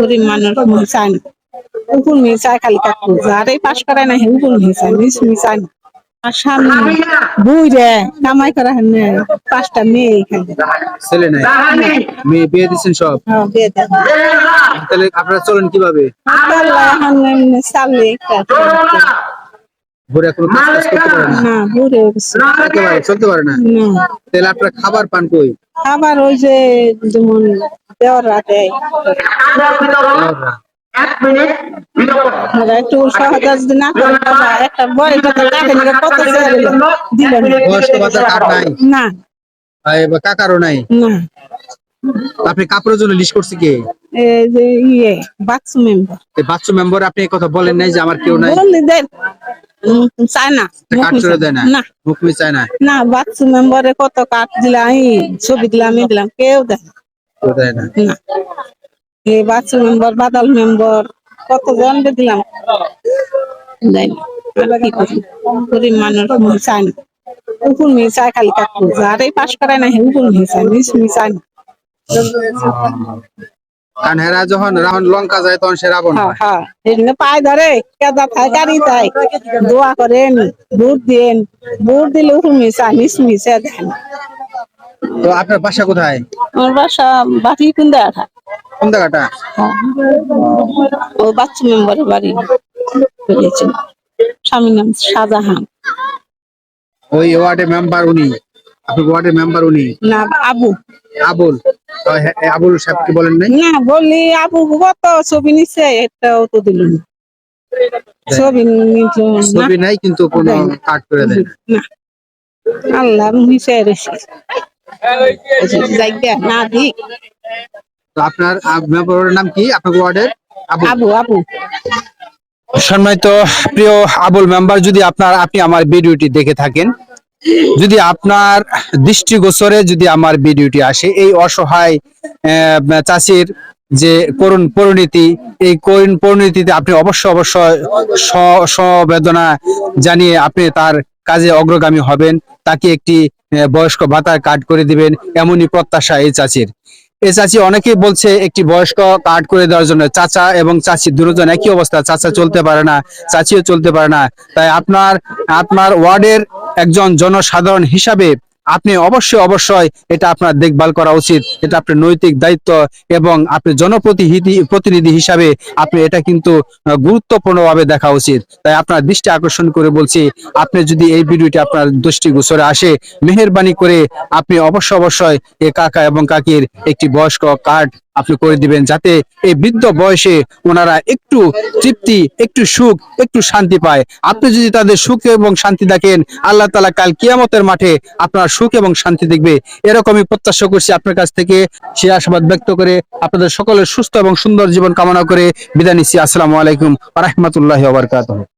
গরিব মানুষ মুই চাই না মেয়ে খালি কাকু। যারাই পাশ করায় না উপর মেয়ে না। আর সামনে বুই রে কামাই করা হেন পাঁচটা মেয়ে খালি ছেলে নাই। মেয়ে বিয়ে দিচ্ছেন সব? হ্যাঁ, বিয়ে তাহলে আপনারা চলেন কীভাবে? এখন চালে একটা কোনো কাজ করতে পারে না? চলতে পারে না? না। তাহলে আপনারা খাবার পান কই? আবার ওই যে যেমন দেওয়ারা। আমরা একটু সহজে যদি না বয়স কত দিল। না। কাকারও নাই। না। আপনি কাপড়ের জন্য লিস্ট করছি কে? এই যে ইয়ে বাক্সু মেম্বার এই বাচ্চু মেম্বার আপনি কথা বলেন নাই যে আমার কেউ নাই। চায় না কার্ড চলে দেয় না? না। মুখমি চায় না না বাক্সু মেম্বারে কত কাঠ দিলাম এই ছবি দিলাম এই দিলাম কেউ দেয় না। কেউ দেয় না? না। এই বাচ্চু মেম্বার বাদাল মেম্বার কত জনকে দিলাম? দেয় না। আমরা কি করি? গরিব মানুষ মুই চায় না। উপর মেয়ে চায় খালি কাকু যারাই পাশ করায় না হে উপর মেয়ে চায় নিচ মেয়ে চায় না কারণ হেরা যখন রাবণ লঙ্কা যায় তখন সে রাবণ হ্যাঁ হয়। হ্যাঁ। পায় ধরে কেদা গাড়ি তাই। দোয়া করেন ভোট দেন ভোট দিলে উপর মেয়ে চায় নিচ মেয়ে চায় দেয় না তো আপনার বাসা কোথায়? আমার বাসা জায়গাটা ও বাচ্চু মেম্বারের বাড়ি করেছে স্বামীর নাম শাহজাহান। ওই ওয়ার্ডের মেম্বার উনি। ওয়ার্ডের মেম্বার উনি? না আবু। আবুল। আবুল সাহেবকে বলেন নাই? না বললি আবু কত ছবি নিচ্ছে একটাও তো দিল না ছবি নিল ছবি নাই কিন্তু কোনো কাট করে দেয় না। আল্লাহ নিচে রেখে জায়গা না দিক তো আপনার মেম্বারের নাম কি? আপনার ওয়ার্ডের? আবুল। আবু আবু। সম্মানিত প্রিয় আবুল মেম্বার যদি আপনার আপনি আমার ভিডিওটি দেখে থাকেন যদি আপনার দৃষ্টিগোচরে যদি আমার ভিডিওটি আসে, এই অসহায় চাষির যে করুণ পরিণতি, এই করুণ পরিণতিতে আপনি অবশ্য অবশ্য সবেদনা জানিয়ে আপনি তার কাজে অগ্রগামী হবেন, তাকে একটি বয়স্ক ভাতা কার্ড করে দিবেন, এমনই প্রত্যাশা এই চাচির এই চাচি অনেকেই বলছে একটি বয়স্ক কার্ড করে দেওয়ার জন্য, চাচা এবং চাচি দুজন একই অবস্থা, চাচা চলতে পারে না, চাচিও চলতে পারে না। তাই আপনার আপনার ওয়ার্ডের একজন জনসাধারণ হিসাবে আপনি অবশ্যই অবশ্যই এটা আপনার দেখভাল করা উচিত। এটা আপনার নৈতিক দায়িত্ব এবং আপনি জনপ্রতিনিধি, প্রতিনিধি হিসাবে আপনি এটা কিন্তু গুরুত্বপূর্ণ গুরুত্বপূর্ণভাবে দেখা উচিত। তাই আপনার দৃষ্টি আকর্ষণ করে বলছি, আপনি যদি এই ভিডিওটি আপনার দৃষ্টি দৃষ্টিগোচরে আসে, মেহরবানি করে আপনি অবশ্য, অবশ্যই এ কাকা এবং কাকির একটি বয়স্ক কার্ড আপনি করে দিবেন যাতে এই বৃদ্ধ বয়সে ওনারা একটু তৃপ্তি, একটু সুখ, একটু শান্তি পায়। আপনি যদি তাদের সুখ এবং শান্তি দেখেন, আল্লাহ তালা কাল কিয়ামতের মাঠে আপনার সুখ এবং শান্তি দেখবে। এরকমই প্রত্যাশা করছি আপনার কাছ থেকে। সে আশাবাদ ব্যক্ত করে আপনাদের সকলের সুস্থ এবং সুন্দর জীবন কামনা করে বিদায় নিচ্ছি। আসসালামু আলাইকুম রহমতুল্লাহ আবরকাত